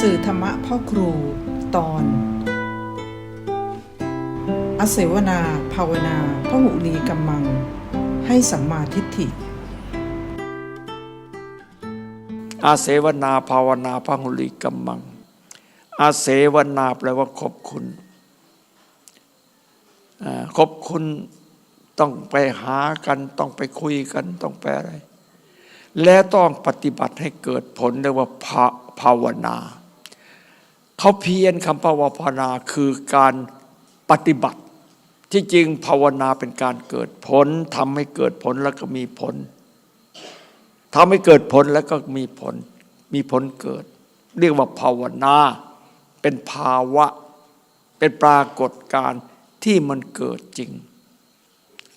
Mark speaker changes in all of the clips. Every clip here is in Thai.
Speaker 1: สื่อธรรมะพ่อครูตอน อเสวนา ภาวนาพหุลีกัมมัง ให้สัมมาทิฏฐิ
Speaker 2: อาเสวนาภาวนาพหุลิกัมมัง อาเสวนาแปลว่าขอบคุณขอบคุณต้องไปหากันต้องไปคุยกันต้องไปอะไร และต้องปฏิบัติให้เกิดผลเรียกว่าภาภาวนาเขาเพียนคำภาวนาคือการปฏิบัติ ที่จริงภาวนาเป็นการเกิดผลทำให้เกิดผลแล้วก็มีผลทำให้เกิดผลแล้วก็มีผล มีผลเกิด เรียกว่าภาวนา เป็นภาวะ เป็นปรากฏการณ์ที่มันเกิดจริง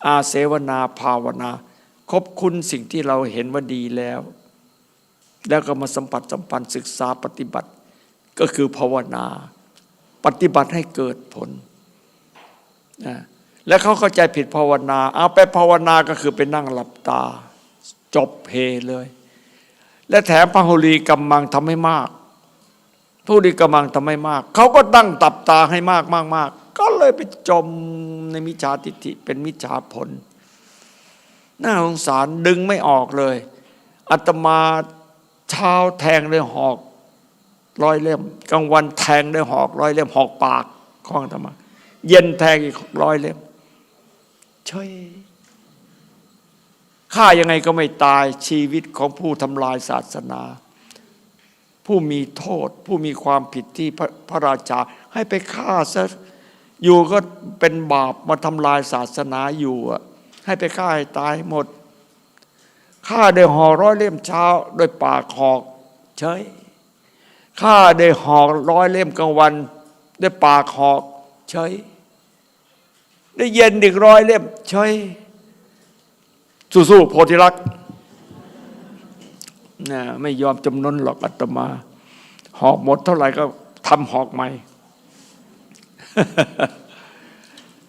Speaker 2: อาเสวนาภาวนา คบคุณสิ่งที่เราเห็นว่าดีแล้ว แล้วก็มาสัมผัสสัมพันธ์ศึกษาปฏิบัติ ก็คือภาวนา ปฏิบัติให้เกิดผลนะแล้วเขาเข้าใจผิดภาวนา เอาไปภาวนาก็คือไปนั่งหลับตา จบเพเลย และแถมพระหุลีกำมังทำให้มากพหุลีกำมังทำให้มาก เขาก็ตั้งตับตาให้มากมากมากก็เลยไปจมในมิจฉาทิฏฐิเป็นมิจฉาผล น่าสงสารดึงไม่ออกเลยอาตมาเช้าแทงด้วยหอกร้อยเล่มกลางวันแทงด้วยหอกร้อยเล่มหอกปากของอาตมา เย็นแทงอีกร้อยเล่มเฉยฆ่ายังไงก็ไม่ตายชีวิตของผู้ทำลายศาสนา ผู้มีโทษ ผู้มีความผิดที่พระพระราชา ให้ไปฆ่าซะอยู่ก็เป็นบาปมาทำลายศาสนาอยู่อะ ให้ไปฆ่าให้ตายหมดฆ่าได้ห่อร้อยเล่มเช้าโดยปากหอกเฉยฆ่าได้ห่อร้อยเล่มกลางวันด้วยปากหอกเฉยได้เย็นอีกร้อยเล่มเฉยสู้ๆโพธิรักษ์นะไม่ยอมจำนนหรอกอาตมา หอกหมดเท่าไหร่ก็ทำหอกใหม่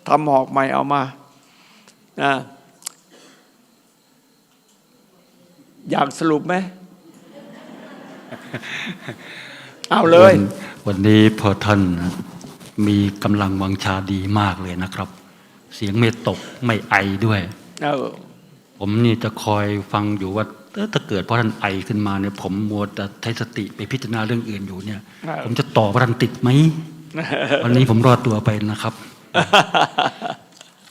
Speaker 2: ทำหอกใหม่เอามา นะอยากสรุปไหม เอาเลย
Speaker 3: วันวันนี้พอท่านมีกำลังวังชาดีมากเลยนะครับ เสียงไม่ตกไม่ไอด้วย
Speaker 2: เออ
Speaker 3: ผมนี่จะคอยฟังอยู่ว่าเอ้อถ้าเกิดพอท่านไอขึ้นมาเนี่ย ผมมัวแต่ใช้สติไปพิจารณาเรื่องอื่นอยู่เนี่ย ผมจะต่อพระท่านติดไหมวันนี้ผมรอดตัวไปนะครับ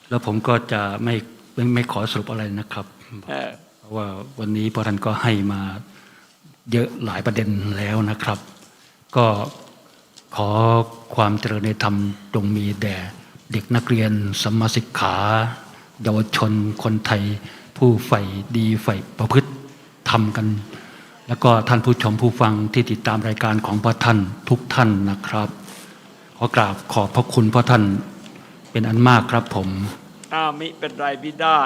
Speaker 3: แล้วผมก็จะไม่ไม่ไม่ขอสรุปอะไรนะครับ
Speaker 2: เออ
Speaker 3: เพราะว่าวันนี้พอท่านก็ให้มาเยอะหลายประเด็นแล้วนะครับ ก็ขอความเจริญในธรรมจงมีแด่เด็กนักเรียนสัมมาสิกขาเยาวชนคนไทย ผู้ใฝ่ดีใฝ่ประพฤติทำกัน แล้วก็ท่านผู้ชมผู้ฟังที่ติดตามรายการของพระท่านทุกท่านนะครับ ขอกราบขอบพระคุณพระท่าน เป็นอันมากครับผม
Speaker 2: อ้าวมิเป็นไรพี่ได้